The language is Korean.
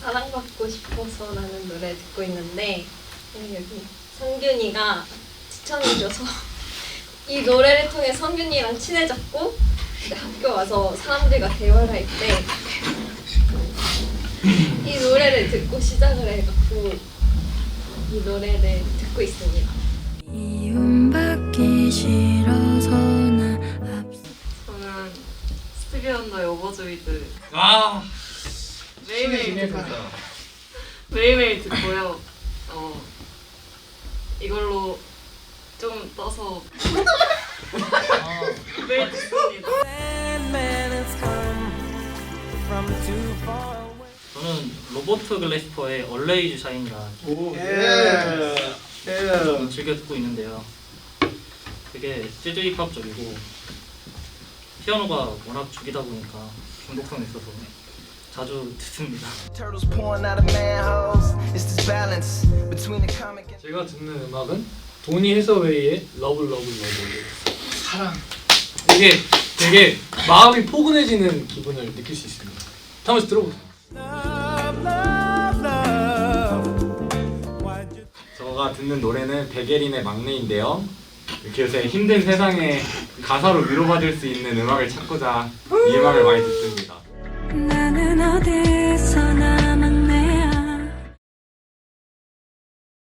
사랑받고 싶어서라는 노래 듣고 있는데 네, 여기 성균이가 추천해줘서 이 노래를 통해 성균이랑 친해졌고 학교 와서 사람들과 대화를 할 때 이 노래를 듣고 시작을 해갖고 이 노래를 듣고 있습니다. 이움받기 싫어서 나 앞서 저는 스티비 원더의 오버조이드 아 매일매일 듣고 매일매일 듣고요. 어 이걸로 좀 떠서 매일 듣습니다. 저는 로버트 글래스퍼의 얼레이즈 샤인이라 예. 좀 즐겨 듣고 있는데요. 되게 재즈 힙합 쪽이고 피아노가 워낙 죽이다 보니까 중독성이 있어서 자주 듣습니다. 제가 듣는 음악은 도니 해서웨이의 러블 러블 러블 사랑. 이게 되게 마음이 포근해지는 기분을 느낄 수 있습니다. 한번 들어보세요. 제가 듣는 노래는 베게린의 막내인데요. 이렇게 요새 힘든 세상에 가사로 위로받을 수 있는 음악을 찾고자 이 음악을 많이 듣습니다. 나는 어디서